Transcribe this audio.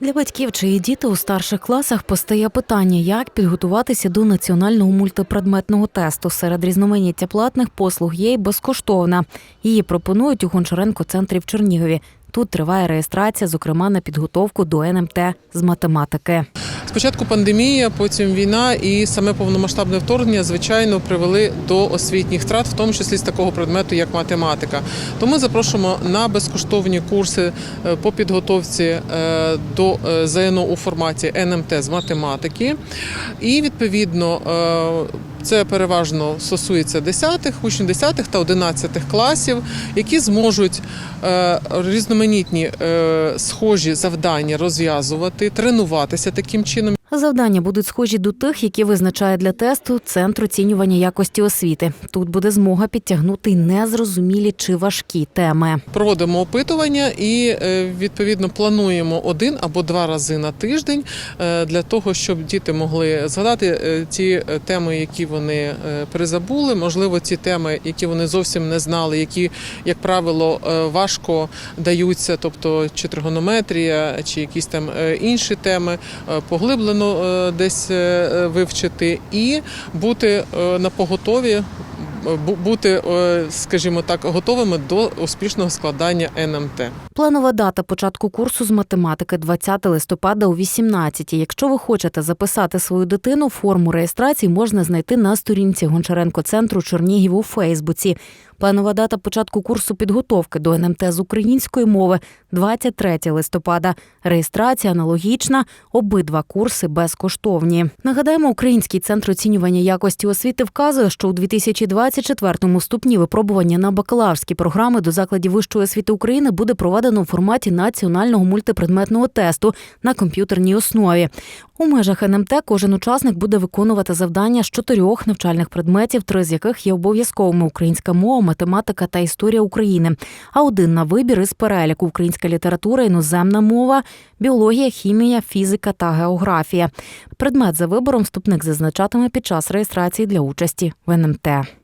Для батьків, чиї діти у старших класах постає питання, як підготуватися до національного мультипредметного тесту. Серед різноманіття платних послуг є й безкоштовна. Її пропонують у Гончаренко центрі в Чернігові. Тут триває реєстрація, зокрема на підготовку до НМТ з математики. Спочатку пандемія, потім війна і саме повномасштабне вторгнення, звичайно, привели до освітніх втрат, в тому числі з такого предмету, як математика. Тому запрошуємо на безкоштовні курси е, по підготовці е, до е, ЗНО у форматі НМТ з математики. І відповідно це переважно стосується 10-х, учнів 10-х та 11-х класів, які зможуть різноманітні схожі завдання розв'язувати, тренуватися таким чином. Завдання будуть схожі до тих, які визначає для тесту Центр оцінювання якості освіти. Тут буде змога підтягнути незрозумілі чи важкі теми. Проводимо опитування і е, відповідно плануємо один або два рази на тиждень е, для того, щоб діти могли згадати е, ті теми, які вони призабули. Можливо, ті теми, які вони зовсім не знали, які, як правило, важко даються, тобто чи тригонометрія, чи якісь там інші теми, поглиблено десь е, вивчити, і бути е, на поготові бути, е, скажімо так, готовими до успішного складання НМТ. Планова дата початку курсу з математики 20 листопада о 18. Якщо ви хочете записати свою дитину, форму реєстрації можна знайти на сторінці Гончаренко центру Чернігів у Фейсбуці. Планова дата початку курсу підготовки до НМТ з української мови 23 листопада. Реєстрація аналогічна, обидва курси безкоштовні. Нагадаємо, Український центр оцінювання якості освіти вказує, що у 2024 ступні випробування на бакалаврські програми до закладів вищої освіти України буде проведено у форматі національного мультипредметного тесту на комп'ютерній основі. У межах НМТ кожен учасник буде виконувати завдання з чотирьох навчальних предметів, три з яких є обов'язковими: українська мова, математика та історія України. А один на вибір із переліку українська література, іноземна мова, біологія, хімія, фізика та географія. Предмет за вибором вступник зазначатиме під час реєстрації для участі в НМТ.